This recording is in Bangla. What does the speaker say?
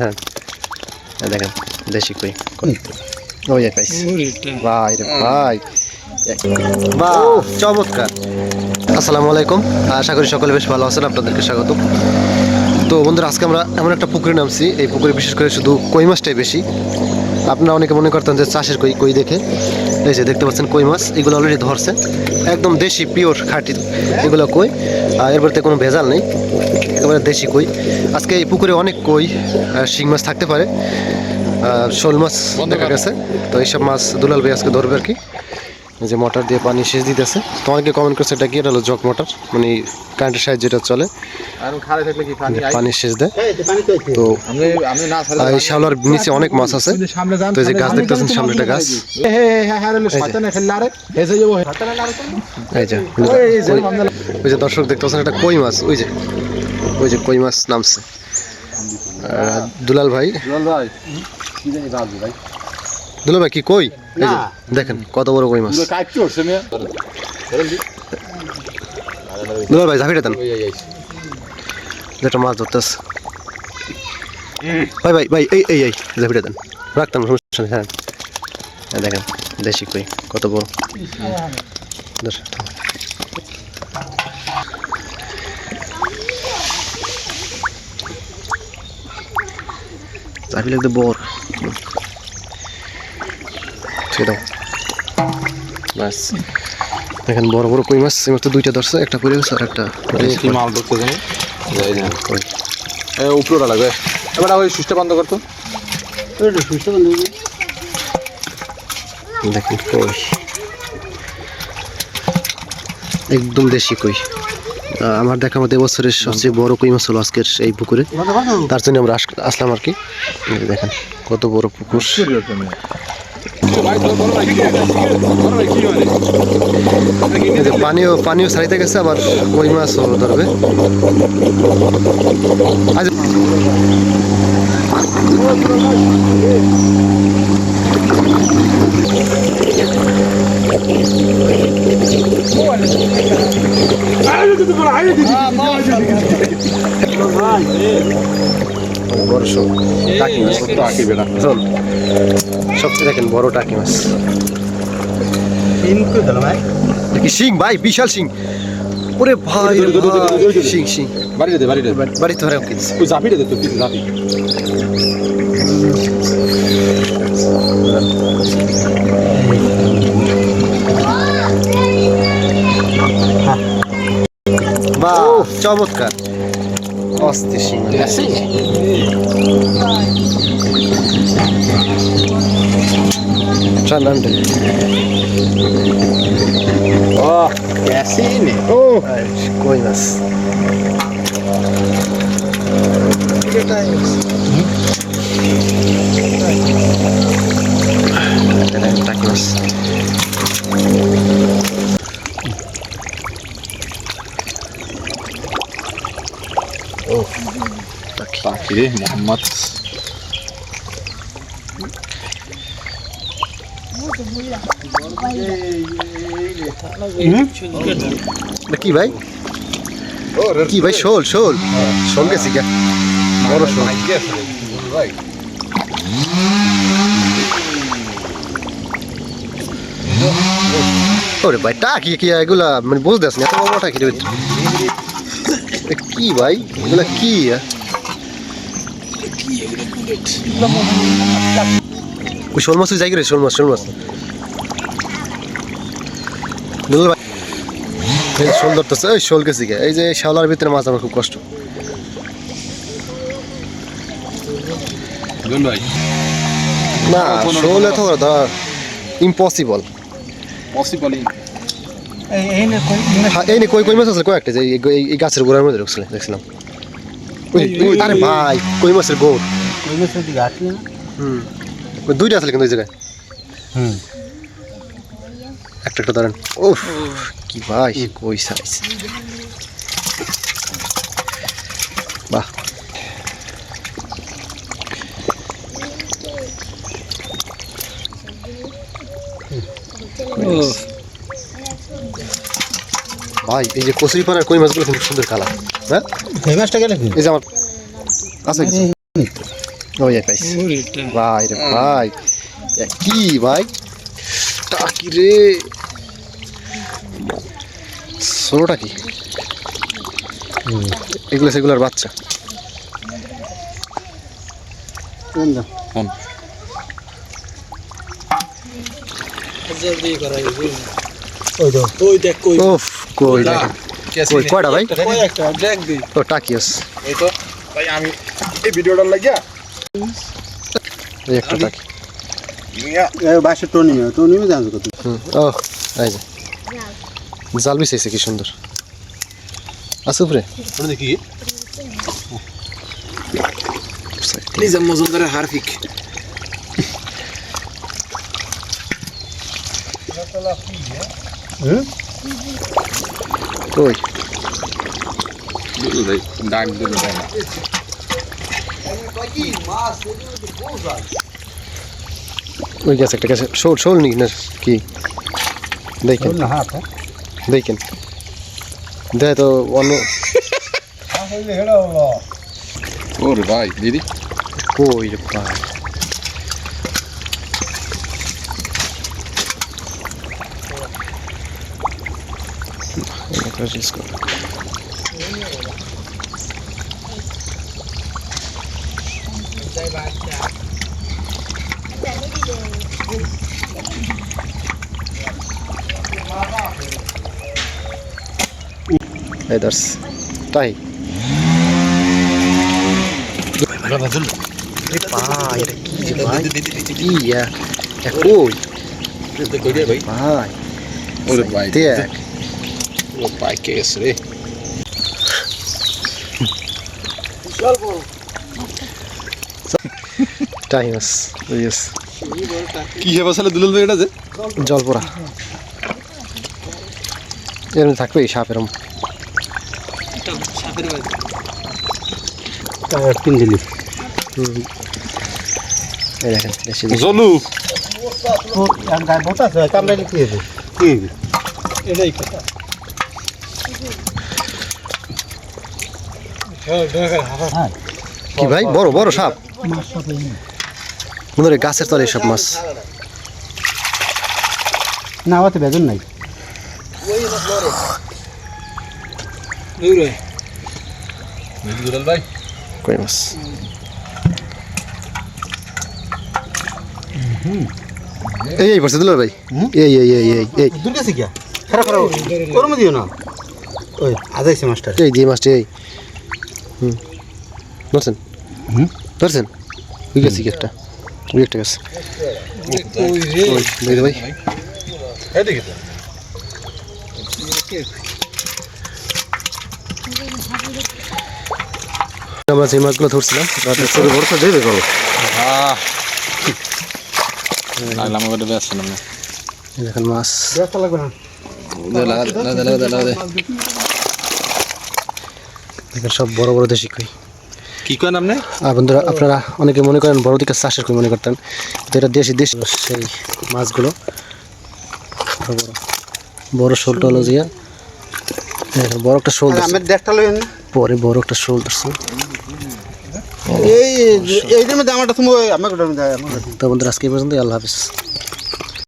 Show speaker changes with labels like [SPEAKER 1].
[SPEAKER 1] হ্যাঁ দেখেন দেশি কই? ওই পাইছি। ভাই রে ভাই। বাহ চমৎকার। আসসালামু আলাইকুম। আশা করি সকলে বেশ ভালো আছেন আপনাদেরকে স্বাগত। তো বন্ধুরা আজকে আমরা এমন একটা পুকুরে নামছি। এই পুকুরে বিশেষ করে শুধু কই মাছটাই বেশি। আপনারা অনেকে মনে করতেন যে চাষের কই কই দেখে। এই যে দেখতে পাচ্ছেন কই মাছ? এগুলো অলরেডি ধরছে। একদম দেশি পিওর খাঁটি। এগুলো কই? আর এর মধ্যে কোনো ভেজাল নেই। একেবারে দেশি কই। আজকে এই পুকুরে অনেক কই আর শিং মাছ থাকতে পারে। আর শোল মাছ দেখা গেছে। তো এইসব মাছ দুলাল ভাই আজকে ধরবে আর কি। যে মোটর দিয়ে পানি সেচ দিতেছে। তো অনেকে কমেন্ট করছে এটা কি? এটা হলো জগ মোটর। মানে কারেন্টের সাহায্যে যেটা চলে।
[SPEAKER 2] আর খালে থাকলে কি পানি
[SPEAKER 1] পানি সেচ দেয়। তো
[SPEAKER 2] আমি আমি না
[SPEAKER 1] আর এই শ্যাওলার নিচে অনেক মাছ আছে। তো এই যে গাছ দেখতেছেন সামনে একটা গাছ
[SPEAKER 2] হ্যাঁ
[SPEAKER 1] এই যে।
[SPEAKER 2] ওই যে
[SPEAKER 1] ওই যে দর্শক দেখতে পাচ্ছেন একটা কই মাছ? ওই যে ওই যে কই মাছ নামছে। দুলাল ভাই।
[SPEAKER 2] জল ভাই কি জানি রাজু ভাই।
[SPEAKER 1] দুলাল ভাই কি কই? দেখেন কত বড় কই মাছ।
[SPEAKER 2] ধরেন
[SPEAKER 1] ভাই ঝাঁপিটা দেন। যেটা মাছ ধরতেছে। ভাই ভাই ভাই এই এই এই ঝাঁপিটা দেন। রাখতাম সমস্যা নেই হ্যাঁ। দেখেন দেশি কই কত বড়। চাবি লাগতে বর সেটাও বাস। দেখেন বড় বড় কই মাছ এই মাত্র দুইটা ধরছে একটা পড়ে গেছে আর একটা
[SPEAKER 2] মাল ধরতে জানি? যাই না।
[SPEAKER 1] কই?
[SPEAKER 2] এ উপরে লাগবে এবার ওই সুইচটা বন্ধ করতো
[SPEAKER 1] দেখেন কই? একদম দেশি কই। আমার দেখা মতো এবছরের সবচেয়ে বড় কই মাছ হলো আজকের এই পুকুরে। তার জন্য আমরা আসলাম আর কি। দেখেন কত বড় পুকুর। পানিও পানিও ছাড়িতে গেছে আবার কই মাছও ধরবে আজ বড় টাকি মাছ
[SPEAKER 2] টাকি বেটা
[SPEAKER 1] শোন সবচেয়ে দেখেন বড় টাকি মাছ। কি শিং ভাই? বিশাল শিং ওরে ভাই শিং শিং
[SPEAKER 2] বাড়ি দে বাড়ি দে।
[SPEAKER 1] বাড়ি ধরে ওকে।
[SPEAKER 2] তুই জাপিটা দে তুই পিছে জাপি।
[SPEAKER 1] বাহ চমৎকার। অস্থির শিং Tremende.
[SPEAKER 2] ও ক্যাসিনে ও
[SPEAKER 1] Ay, koi maছ টাকি
[SPEAKER 2] রে মোহাম্মদ।
[SPEAKER 1] কি ভাই? কি ভাই? শোল শোল। শোল। গেছি কে বড় শোল। ওরে ভাই টাকি কি এগুলা? মানে বুঝতে আসনি এত বড় টাকি কি ভাই? এগুলা কি? ওই শোল মাছ যাই রে শোল মাছ শোল মাছ ভাই এই শোল ধরতেছে এই শোল গেছি গে এই যে শ্যাওলার ভিতরে মাছ আমার খুব কষ্ট। না শোল এত ধর ইম্পসিবল
[SPEAKER 2] পসিবল
[SPEAKER 1] হ্যাঁ এই নে কই কই মাছ আছে? কয়েকটা যে এই- গাছের গোড়ার মধ্যে ঢুকছিল দেখছিলাম। আরে ভাই কই মাছের গোড়? হুম। দুইটা আছে কিন্তু ওই জায়গায়।
[SPEAKER 2] হুম।
[SPEAKER 1] একটা একটা ধরেন। ওফ কি ভাই। কই সাইজ বাহ। ভাই এই যে কচুরি পানার কই মাছগুলো খুব সুন্দর কালার। হ্যাঁ?
[SPEAKER 3] এই মাছটা গেলে কি
[SPEAKER 1] এই যে আমার আছে। ওই যে পাইছি ভাই রে ভাই এ কি ভাই টাকি রে ষোলোটা কি? এগুলো সেগুলোর বাচ্চা। কয়টা ভাই? ও টাকিয়াস
[SPEAKER 2] এই তো ভাই আমি এই ভিডিওটা লাগিয়া
[SPEAKER 1] একটা টাকি
[SPEAKER 3] বাসে টনিমে টনিমে জানো কত
[SPEAKER 1] ও এই যে। জাল বিছাইছে কি সুন্দর। আছে উপরে
[SPEAKER 2] দেখি। নিজাম মজুমদারের হারফিক। ডাক দিল তাই না
[SPEAKER 1] ওই গেছে একটা গেছে শোল শোল নি না কি? দেখেন।
[SPEAKER 3] না হাত
[SPEAKER 1] দেখেন। দেখ তো অন্য
[SPEAKER 2] ওরে ভাই দিদি।
[SPEAKER 1] কই রে ভাই? এটা জিনিস কর। এই তাই ভাই এটা কি রে ভাই কি ইয়া কই
[SPEAKER 2] ভাই
[SPEAKER 1] ভাই
[SPEAKER 2] ওরে ভাই
[SPEAKER 1] দেখ
[SPEAKER 2] ও ভাই কেস রে
[SPEAKER 1] টাইমাস ইয়েস
[SPEAKER 2] কি হবে আসলে দুলাল ভাই এটা যে?
[SPEAKER 1] জলপোড়া। এরম থাকবে সাপ এরম
[SPEAKER 3] তিন দিলি।
[SPEAKER 1] এই।
[SPEAKER 2] জলু।
[SPEAKER 3] এটাই কথা।
[SPEAKER 1] কি ভাই? বড় বড় সাপ। মনে গাছের তলে সব মাছ।
[SPEAKER 3] না ওতে বেজন নাই।
[SPEAKER 1] কই মাছ? এই এই পড়ছে দুলার ভাই।
[SPEAKER 3] হুম?
[SPEAKER 1] এই এই এই এই এই।
[SPEAKER 3] দূর গেছে কি খারাপ খারাপ। দিও না। ওই আজাইছে মাস্টার
[SPEAKER 1] এই দিয়ে মাছটি এই। হুম। ধরছেন?
[SPEAKER 3] হুম?
[SPEAKER 1] ধরছেন? ওই গেছে কি একটা। ওই একটা গেছে ওই ভাই আমরা যে মাছগুলো ধরছিলাম রাতে ছোট তো দেবে করো
[SPEAKER 2] লাগলাম ওটা ব্যস্ত না
[SPEAKER 1] দেখেন মাছ।
[SPEAKER 3] ব্যস্ত লাগবে না।
[SPEAKER 2] লাগা লাগা লাগা লাগা
[SPEAKER 1] দেখেন সব বড় বড় দেশি কই।
[SPEAKER 2] কি করেন আপনি
[SPEAKER 1] আর বন্ধুরা আপনারা অনেকে মনে করেন বড় দিকে চাষের মনে করতেন কিন্তু এটা দেশি দেশি সেই মাছগুলো। বড় বড় বড় শোলটা হলো জিয়া বড় একটা শোল পরে বড় একটা শোল ধরছে।
[SPEAKER 3] এই এই মধ্যে আমারটা আমার
[SPEAKER 1] তো বন্ধুরা আজকে পর্যন্ত আল্লাহ হাফিজ।